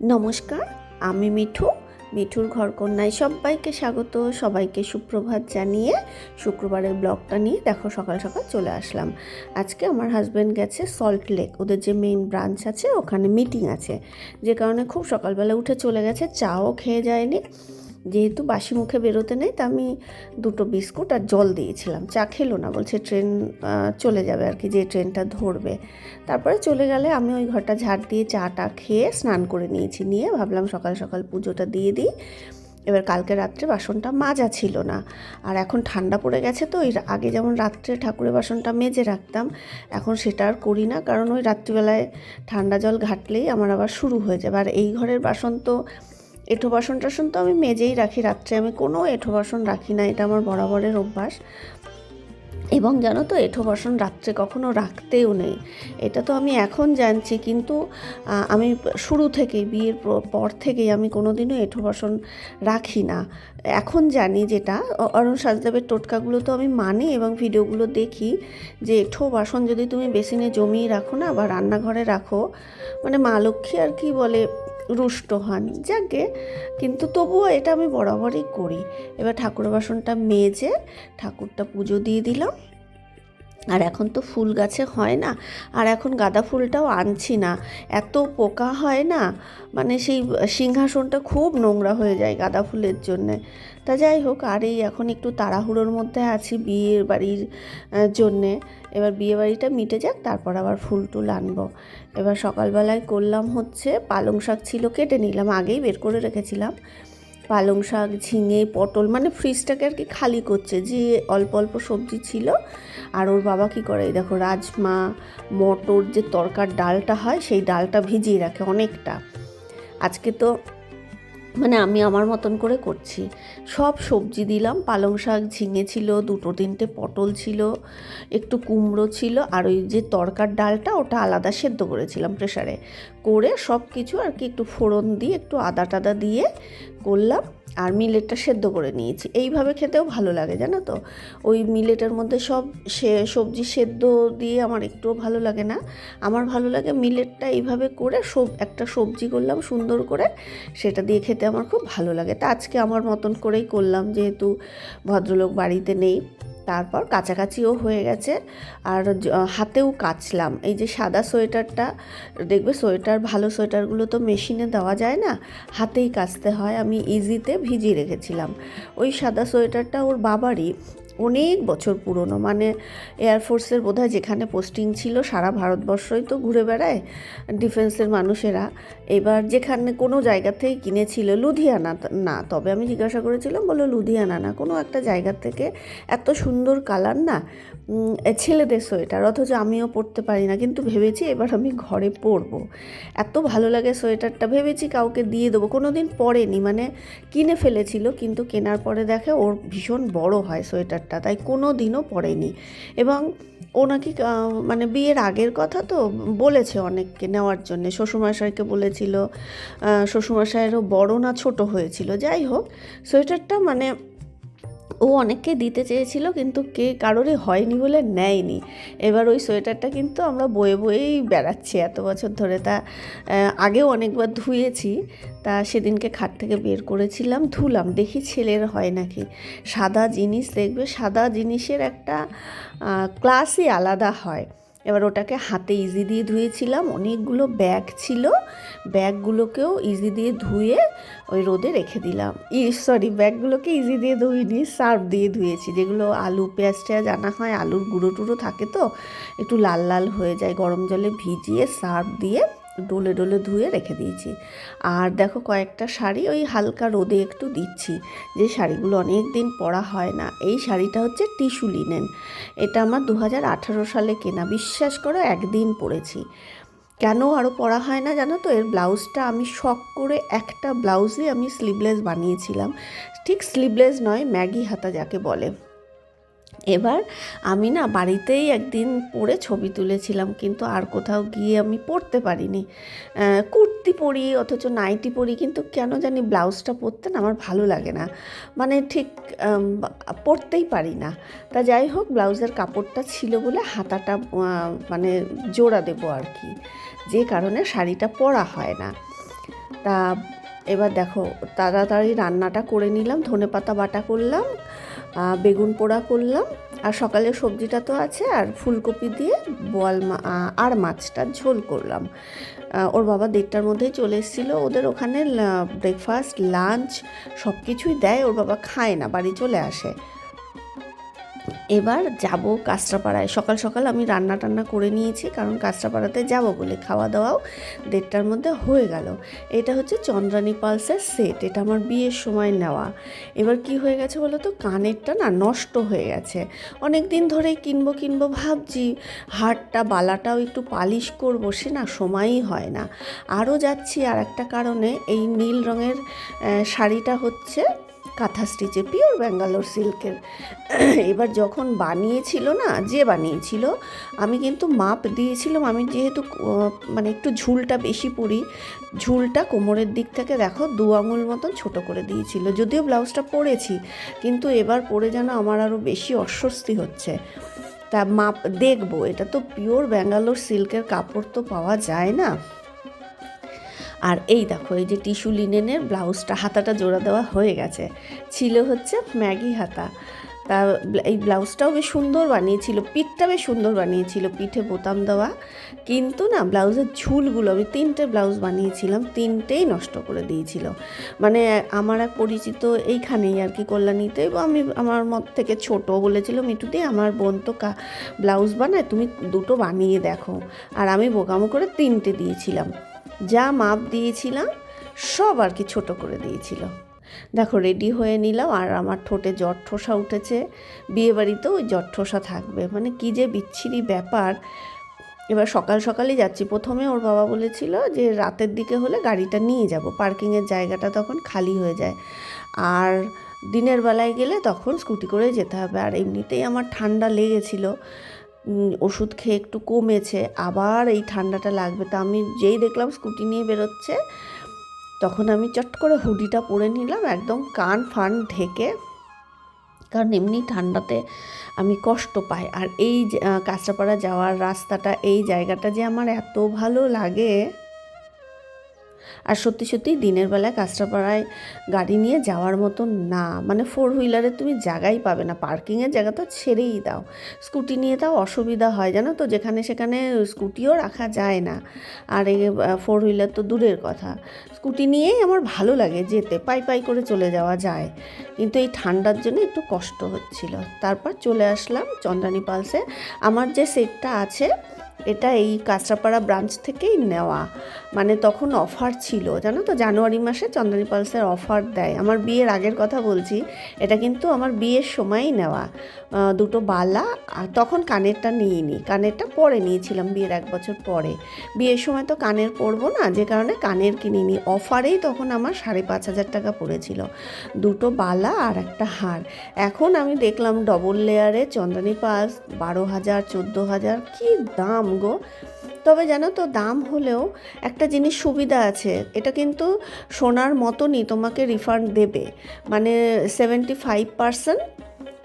নমস্কার, আমি মিঠু। মিঠুর ঘরকন্যায় সবাইকে স্বাগত, সবাইকে সুপ্রভাত জানিয়ে শুক্রবারের ব্লগটা নিয়ে দেখো সকাল সকাল চলে আসলাম। আজকে আমার হাজব্যান্ড গেছে সল্ট লেক ওদের যে মেইন ব্রাঞ্চ আছে, ওখানে মিটিং আছে। যে কারণে খুব সকালবেলা উঠে চলে গেছে, চাও খেয়ে যায়নি। যেহেতু বাসি মুখে বেরোতে নেই, তা আমি দুটো বিস্কুট আর জল দিয়েছিলাম। চা খেলো না, বলছে ট্রেন চলে যাবে আর কি, যে ট্রেনটা ধরবে। তারপরে চলে গেলে আমি ওই ঘরটা ঝাড় দিয়ে চাটা খেয়ে স্নান করে নিয়েছি। নিয়ে ভাবলাম সকাল সকাল পুজোটা দিয়ে দিই। এবার কালকে রাত্রে বাসনটা মাজা ছিল না। আর এখন ঠান্ডা পড়ে গেছে তো ওই আগে যেমন রাত্রে ঠাকুরের বাসনটা মেজে রাখতাম, এখন সেটা আর করি না। কারণ ওই রাত্রিবেলায় ঠান্ডা জল ঘাটলেই আমার আবার শুরু হয়ে যাবে। আর এই ঘরের বাসন তো এঁঠো বাসন টাসন তো আমি মেজেই রাখি রাত্রে। আমি কোনো এঁঠো বাসন রাখি না, এটা আমার বরাবরের অভ্যাস। এবং জানো তো, এঁঠো বাসন রাত্রে কখনো রাখতেও নেই। এটা তো আমি এখন জানছি, কিন্তু আমি শুরু থেকেই, বিয়ের পর থেকেই আমি কোনোদিনও এঁঠো বাসন রাখি না। এখন জানি যেটা অরুণ সাজদেবের টোটকাগুলো তো আমি মানি এবং ভিডিওগুলো দেখি যে এঁঠো বাসন যদি তুমি বেসিনে জমিয়ে রাখো না বা রান্নাঘরে রাখো মানে মা লক্ষ্মী আর কি বলে রুষ্ট হন। যাকে কিন্তু তবুও এটা আমি বরাবরই করি। এবার ঠাকুর বাসনটা মেজে ঠাকুরটা পুজো দিয়ে দিলাম। আর এখন তো ফুল গাছে হয় না। আর এখন গাঁদা ফুলটাও আনছি না। এত পোকা হয় না। মানে সেই সিংহাসনটা খুব নোংরা হয়ে যায় গাঁদা ফুলের জন্যে। তা যাই হোক, আর এই এখন একটু তাড়াহুড়োর মধ্যে আছি বিয়ের বাড়ির জন্যে। এবার বিয়ে বাড়িটা মিটে যাক, তারপর আবার ফুল টুল আনব। এবার সকালবেলায় করলাম হচ্ছে পালং শাক ছিল, কেটে নিলাম, আগেই বের করে রেখেছিলাম। পালং শাক, ঝিঙে, পটল মানে ফ্রিজটাকে আর কি খালি করছে, যে অল্প অল্প সবজি ছিল। আর ওর বাবা কি করে দেখো রাজমা, মটর, যে তরকার ডালটা হয়, সেই ডালটা ভিজিয়ে রাখে অনেকটা। আজকে তো মানে আমি আমার মতন করে করছি। সব সবজি দিলাম, পালং শাক ঝিঙে ছিল, দুটো তিনটে পটল ছিল, একটু কুমড়ো ছিল, আর ওই যে তরকার ডালটা ওটা আলাদা সেদ্ধ করেছিলাম প্রেশারে করে সব কিছু আর কি একটু ফোড়ন দিয়ে, একটু আদা টাদা দিয়ে করলাম। আর মিলেটটা সেদ্ধ করে নিয়েছি। এইভাবে খেতেও ভালো লাগে, জানো তো? ওই মিলেটের মধ্যে সব সে, সবজি সেদ্ধ দিয়ে আমার একটুও ভালো লাগে না। আমার ভালো লাগে মিলেটটা এইভাবে করে সব, একটা সবজি করলাম সুন্দর করে, সেটা দিয়ে খেতে আমার খুব ভালো লাগে। তা আজকে আমার মতন করেই করলাম, যেহেতু ভদ্রলোক বাড়িতে নেই। তারপর কাছাকাছিও হয়ে গেছে। আর হাতেও কাচলাম। এই যে সাদা সোয়েটারটা, দেখবে সোয়েটার, ভালো সোয়েটারগুলো তো মেশিনে দেওয়া যায় না? হাতেই কাচতে হয়। আমি ইজিতে ভিজিয়ে রেখেছিলাম। ওই সাদা সোয়েটারটা ওর বাবারই। অনেক বছর পুরনো। মানে এয়ারফোর্সের বোধহয় যেখানে পোস্টিং ছিল সারা ভারতবর্ষই তো ঘুরে বেড়ায় ডিফেন্সের মানুষেরা। এবার যেখানে কোনো জায়গা থেকে কিনেছিল লুধিয়ানা, না, তবে আমি জিজ্ঞাসা করেছিলাম, বলল লুধিয়ানা না, কোনো একটা জায়গা থেকে এত সুন্দর কালার না ছেলেদের সোয়েটার, অথচ আমিও পরতে পারি না। কিন্তু ভেবেছি এবার আমি ঘরে পরবো। এত ভালো লাগে সোয়েটারটা, ভেবেছি কাউকে দিয়ে দেবো। কোনো দিন পরেনি মানে কিনে ফেলেছিল, কিন্তু কেনার পরে দেখে ওর ভীষণ বড় হয় সোয়েটারটা তাই কোনো দিনও পরেনি এবং ও নাকি মানে বিয়ের আগের কথা তো বলেছে অনেককে নেওয়ার জন্যে। শ্বশুরমশাইকে বলেছিল শ্বশুরমশাইয়েরও বড় না ছোট হয়েছিল, যাই হোক। সোয়েটারটা মানে ও অনেককে দিতে চেয়েছিল, কিন্তু কে কারোরই হয়নি বলে নেয়নি। এবার ওই সোয়েটারটা কিন্তু আমরা বয়ে বয়েই বেড়াচ্ছি এত বছর ধরে। তা আগেও অনেকবার ধুয়েছি, তা সেদিনকে খাট থেকে বের করেছিলাম, ধুলাম, দেখি ছেলের হয় নাকি। সাদা জিনিস দেখবে, সাদা জিনিসের একটা ক্লাসই আলাদা হয়। এবার ওটাকে হাতে ইজি দিয়ে ধুয়েছিলাম। অনেকগুলো ব্যাগ ছিল। ব্যাগগুলোকেও ইজি দিয়ে ধুয়ে ওই রোদে রেখে দিলাম। ই সরি ব্যাগগুলোকে ইজি দিয়ে ধুইনি সার্ফ দিয়ে ধুয়েছি। যেগুলো আলু, পেঁয়াজ টেয়াজ আনা হয়, আলুর গুঁড়ো টুড়ো থাকে তো, একটু লাল লাল হয়ে যায়। গরম জলে ভিজিয়ে সার্ফ দিয়ে ডলে ডোলে ধুয়ে রেখে দিয়েছি। আর দেখো কয়েকটা শাড়ি ওই হালকা রোদে একটু দিচ্ছি। যে শাড়িগুলো অনেক দিন পরা হয় না। এই শাড়িটা হচ্ছে টিস্যু লিনেন। এটা আমার দু হাজার আঠারো সালে কেনা। বিশ্বাস করো, একদিন পরেছি। কেন আরও পরা হয় না জানো তো? এর ব্লাউজটা আমি শখ করে একটা ব্লাউজই আমি স্লিভলেস বানিয়েছিলাম। ঠিক স্লিভলেস নয়, ম্যাগি হাতা যাকে বলে। এবার আমি না বাড়িতেই একদিন পরে ছবি তুলেছিলাম, কিন্তু আর কোথাও গিয়ে আমি পরতে পারিনি। কুর্তি পরি, অথচ নাইটি পরি, কিন্তু কেন জানি ব্লাউজটা পরতে না আমার ভালো লাগে না। মানে ঠিক পরতেই পারি না। তা যাই হোক, ব্লাউজের কাপড়টা ছিল বলে হাতাটা মানে জোড়া দেবো আর কি। যে কারণে শাড়িটা পরা হয় না। তা এবার দেখো, তাড়াতাড়ি রান্নাটা করে নিলাম, ধনে পাতা বাটা করলাম বেগুন পোড়া করলাম, আর সকালে সবজিটা তো আছে, আর ফুলকপি দিয়ে বল আর মাছটা ঝোল করলাম। ওর বাবা দেড়টার মধ্যেই চলে এসেছিল, ওদের ওখানে ব্রেকফাস্ট লাঞ্চ সব কিছুই দেয়, ওর বাবা খায় না, বাড়ি চলে আসে। এবার যাব কাঁচরাপাড়ায়। সকাল সকাল আমি রান্না টান্না করে নিয়েছি, কারণ কাঁচরাপাড়াতে যাব বলে খাওয়া দাওয়াও দেড়টার মধ্যে হয়ে গেল। এটা হচ্ছে চন্দ্রানী পালসের সেট এটা আমার বিয়ের সময় নেওয়া। এবার কি হয়ে গেছে বলো তো, কানেরটা না নষ্ট হয়ে গেছে। অনেক দিন ধরেই কিনবো কিনবো ভাবছি, হারটা বালাটাও একটু পালিশ করব, সে না সময়ই হয় না। আরও যাচ্ছি আর একটা কারণে, এই নীল রঙের শাড়িটা হচ্ছে কাঁথা স্টিচে পিওর ব্যাঙ্গালোর সিল্কের। এবার যখন বানিয়েছিল না, যে বানিয়েছিল, আমি কিন্তু মাপ দিয়েছিলাম। আমি যেহেতু মানে একটু ঝুলটা বেশি পরি, ঝুলটা কোমরের দিক থেকে দেখো দু আঙুল মতন ছোট করে দিয়েছিল। যদিও ব্লাউজটা পরেছি, কিন্তু এবার পরে যেন আমার আরও বেশি অস্বস্তি হচ্ছে। তা মাপ দেখব, এটা তো পিওর ব্যাঙ্গালোর সিল্কের কাপড় তো পাওয়া যায় না। আর এই দেখো, এই যে টিস্যু লিনেনের ব্লাউজটা, হাতাটা জোড়া দেওয়া হয়ে গেছে। ছিল হচ্ছে ম্যাগি হাতা। তা এই ব্লাউজটাও বেশ সুন্দর বানিয়েছিল, পিঠটা বেশ সুন্দর বানিয়েছিল, পিঠে বোতাম দেওয়া। কিন্তু না, ব্লাউজের ঝুলগুলো, আমি তিনটে ব্লাউজ বানিয়েছিলাম, তিনটেই নষ্ট করে দিয়েছিল। মানে আমার এক পরিচিত এইখানেই আর কি কল্যাণীতে আমি আমার মত থেকে ছোট বলেছিল মিঠুদি আমার বোন তো কা, ব্লাউজ বানায়, তুমি দুটো বানিয়ে দেখো। আর আমি বোকামো করে তিনটে দিয়েছিলাম। যা মাপ দিয়েছিলাম, সব আর কি ছোট করে দিয়েছিল। দেখো রেডি হয়ে নিলাম, আর আমার ঠোঁটে জ্বর ঠোসা উঠেছে। বিয়ে বাড়িতেও ওই জ্বর ঠোসা থাকবে। মানে কী যে বিচ্ছিরি ব্যাপার। এবার সকাল সকালই যাচ্ছি। প্রথমে ওর বাবা বলেছিল যে, রাতের দিকে হলে গাড়িটা নিয়ে যাব। পার্কিংয়ের জায়গাটা তখন খালি হয়ে যায়। আর দিনের বেলায় গেলে তখন স্কুটি করে যেতে হবে। আর এমনিতেই আমার ঠান্ডা লেগেছিল। ওষুধ খেয়ে একটু কমেছে, আবার এই ঠান্ডাটা লাগবে। তা আমি যেই দেখলাম স্কুটি নিয়ে বেরোচ্ছে, তখন আমি চট করে হুডিটা পরে নিলাম, একদম কান ফান ঢেকে, কারণ এমনি ঠান্ডাতে আমি কষ্ট পাই। আর এই কাঁচরাপাড়া যাওয়ার রাস্তাটা, এই জায়গাটা যে আমার এত ভালো লাগে আর সত্যি সত্যি দিনের বেলায় কাঁচরাপাড়ায় গাড়ি নিয়ে যাওয়ার মতো না। মানে ফোর হুইলারে তুমি জায়গাই পাবে না। পার্কিংয়ের জায়গা তো ছেড়েই দাও। স্কুটি নিয়ে তাও অসুবিধা হয়, জানো তো? যেখানে সেখানে স্কুটিও রাখা যায় না। আর এই ফোর হুইলার তো দূরের কথা। স্কুটি নিয়েই আমার ভালো লাগে যেতে, পাই পাই করে চলে যাওয়া যায়। কিন্তু এই ঠান্ডার জন্য একটু কষ্ট হচ্ছিল। তারপর চলে আসলাম চন্দ্রানী পালসে আমার যে সেটটা আছে এটা এই কাঁচরাপাড়া ব্রাঞ্চ থেকেই নেওয়া। মানে তখন অফার ছিল, জানো তো? জানুয়ারি মাসে চন্দ্রানী পালসের অফার দেয়। আমার বিয়ের আগের কথা বলছি, এটা কিন্তু আমার বিয়ের সময়ই নেওয়া। দুটো বালা, আর তখন কানেরটা নিইনি। কানেরটা পরে নিয়েছিলাম বিয়ের এক বছর পরে। বিয়ের সময় তো কানের পরবো না, যে কারণে কানের কিনিনি। অফারেই তখন আমার সাড়ে পাঁচ হাজার টাকা পড়েছিল। দুটো বালা আর একটা হার। এখন আমি দেখলাম ডবল লেয়ারে চন্দ্রানী পালস বারো হাজার, চোদ্দ হাজার, কী দাম গো। তবে জানো তো, দাম হলেও একটা জিনিস সুবিধা আছে, এটা কিন্তু সোনার মতনই তোমাকে রিফান্ড দেবে। মানে সেভেন্টি ফাইভ পার্সেন্ট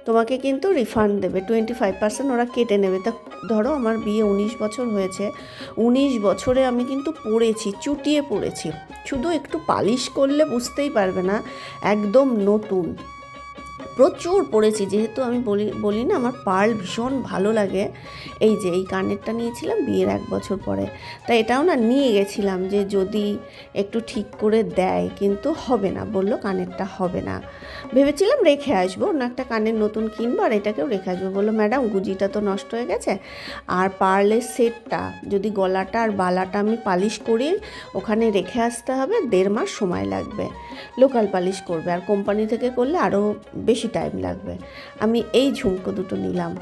তোমাকে কিন্তু রিফান্ড দেবে টোয়েন্টি ফাইভ পার্সেন্ট ওরা কেটে নেবে। তা ধরো আমার বিয়ে উনিশ বছর হয়েছে, উনিশ বছরে আমি কিন্তু পড়েছি, চুটিয়ে পড়েছি। শুধু একটু পালিশ করলে বুঝতেই পারবে না, একদম নতুন। প্রচুর পড়েছি। যেহেতু আমি বলি বলি না, আমার পার্ল ভীষণ ভালো লাগে। এই যে, এই কানেরটা নিয়েছিলাম বিয়ের এক বছর পরে। তা এটাও না নিয়ে গেছিলাম যে, যদি একটু ঠিক করে দেয়, কিন্তু হবে না। বলল কানেরটা হবে না। ভেবেছিলাম রেখে আসব অন্য একটা কানের নতুন কিনবো, আর এটাকেও রেখে আসব। বলল, ম্যাডাম, গুজিটা তো নষ্ট হয়ে গেছে। আর পার্লের সেটটা, যদি গলাটা আর বালাটা আমি পালিশ করি, ওখানে রেখে আসতে হবে, দেড় মাস সময় লাগবে। লোকাল পালিশ করবে। আর কোম্পানি থেকে করলে আরও বেশি টাইম লাগবে। আমি এই ঝুমকো দুটো নিলাম।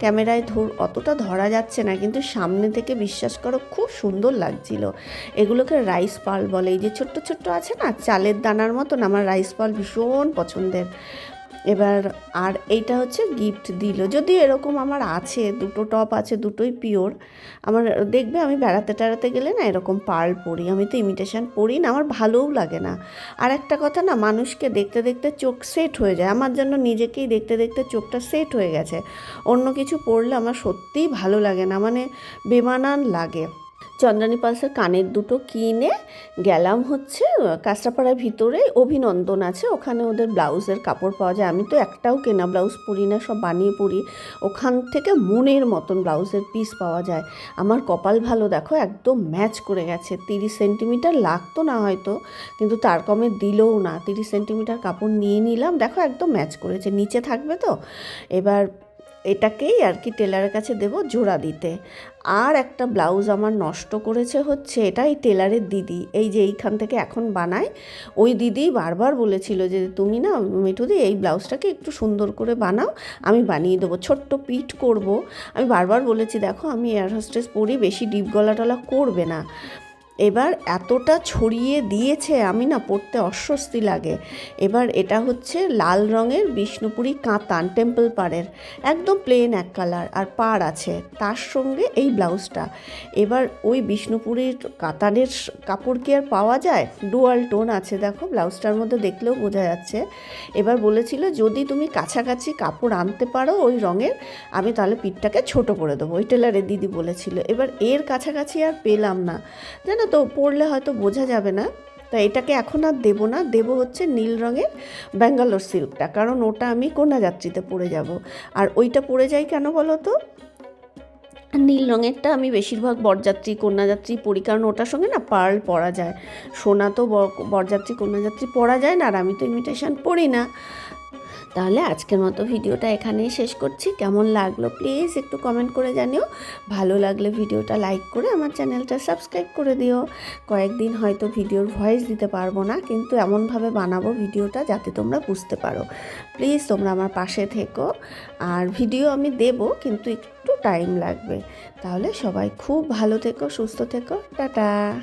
ক্যামেরায় ধর, অতটা ধরা যাচ্ছে না, কিন্তু সামনে থেকে বিশ্বাস করো, খুব সুন্দর লাগছিল। এগুলোকে রাইস পাল বলে, এই যে ছোট্ট ছোট্ট আছে না, চালের দানার মতন, আমার রাইস পাল ভীষণ পছন্দের। এবার আর এইটা হচ্ছে গিফট দিল। যদিও এরকম আমার আছে, দুটো টপ আছে, দুটোই পিওর আমার দেখবে আমি বেড়াতে টেড়াতে গেলে না এরকম পার্ল পরি। আমি তো ইমিটেশন পরি না, আমার ভালোও লাগে না। আর একটা কথা না, মানুষকে দেখতে দেখতে চোখ সেট হয়ে যায়। আমার জন্য নিজেকেই দেখতে দেখতে চোখটা সেট হয়ে গেছে। অন্য কিছু পড়লে আমার সত্যিই ভালো লাগে না মানে বেমানান লাগে। চন্দ্রানী পালসের কানের দুটো কিনে গেলাম হচ্ছে কাঁচরাপাড়ার ভিতরে অভিনন্দন আছে। ওখানে ওদের ব্লাউজের কাপড় পাওয়া যায়। আমি তো একটাও কেনা ব্লাউজ পরি না, সব বানিয়ে পরি। ওখান থেকে মনের মতন ব্লাউজের পিস পাওয়া যায়। আমার কপাল ভালো, দেখো, একদম ম্যাচ করে গেছে। তিরিশ সেন্টিমিটার লাগতো না হয়তো, কিন্তু তার কমে দিলও না। তিরিশ সেন্টিমিটার কাপড় নিয়ে নিলাম, দেখো, একদম ম্যাচ করেছে। নিচে থাকবে তো? এবার এটাকেই আর কি টেলারের কাছে দেবো জোড়া দিতে। আর একটা ব্লাউজ আমার নষ্ট করেছে হচ্ছে এটা এই টেলারের দিদি। এই যে এইখান থেকে এখন বানায়, ওই দিদি বারবার বলেছিল যে তুমি না মিঠুদি এই ব্লাউজটাকে একটু সুন্দর করে বানাও, আমি বানিয়ে দেবো, ছোট্ট পিট করব। আমি বারবার বলেছি, দেখো আমি এয়ার হোস্টেস পরি, বেশি ডিপ গলা টলা করবে না। এবার এতটা ছড়িয়ে দিয়েছে আমি না পড়তে অস্বস্তি লাগে। এবার এটা হচ্ছে লাল রঙের বিষ্ণুপুরী কাতান টেম্পল পাড়ের, একদম প্লেন এক কালার আর পাড় আছে তার সঙ্গে এই ব্লাউজটা। এবার ওই বিষ্ণুপুরীর কাতানের কাপড় কি আর পাওয়া যায়? ডুয়াল টোন আছে দেখো, ব্লাউজটার মধ্যে দেখলেও বোঝা যাচ্ছে। এবার বলেছিল, যদি তুমি কাছাকাছি কাপড় আনতে পারো ওই রঙের, আমি তাহলে পিঠটাকে ছোট করে দেবো। ওই টেলারের দিদি বলেছিল। এবার এর কাছাকাছি আর পেলাম না। জানো তো পড়লে হয়তো বোঝা যাবে না। তা এটাকে এখন আর দেবো না। দেবো হচ্ছে নীল রঙের ব্যাঙ্গালোর সিল্কটা, কারণ ওটা আমি কন্যাযাত্রীতে পরে যাব। আর ওইটা পরে যাই কেন বলো তো? নীল রঙেরটা আমি বেশিরভাগ বরযাত্রী, কন্যাযাত্রী পরি, কারণ ওটার সঙ্গে না পার্ল পরা যায়। সোনা তো বর- বরযাত্রী, কন্যাযাত্রী পরা যায় না, আর আমি তো ইমিটেশন পরি না। তাহলে আজকের মতো ভিডিওটা এখানেই শেষ করছি। কেমন লাগল প্লিজ একটু কমেন্ট করে জানিও। ভালো লাগলে ভিডিওটা লাইক করে আমার চ্যানেলটা সাবস্ক্রাইব করে দিও। কয়েকদিন হয়তো ভিডিওর ভয়েস দিতে পারব না, কিন্তু এমনভাবে বানাবো ভিডিওটা যাতে তোমরা বুঝতে পারো। প্লিজ তোমরা আমার পাশে থেকো। আর ভিডিও আমি দেব, কিন্তু একটু টাইম লাগবে। তাহলে সবাই খুব ভালো থেকো, সুস্থ থেকো। টাটা!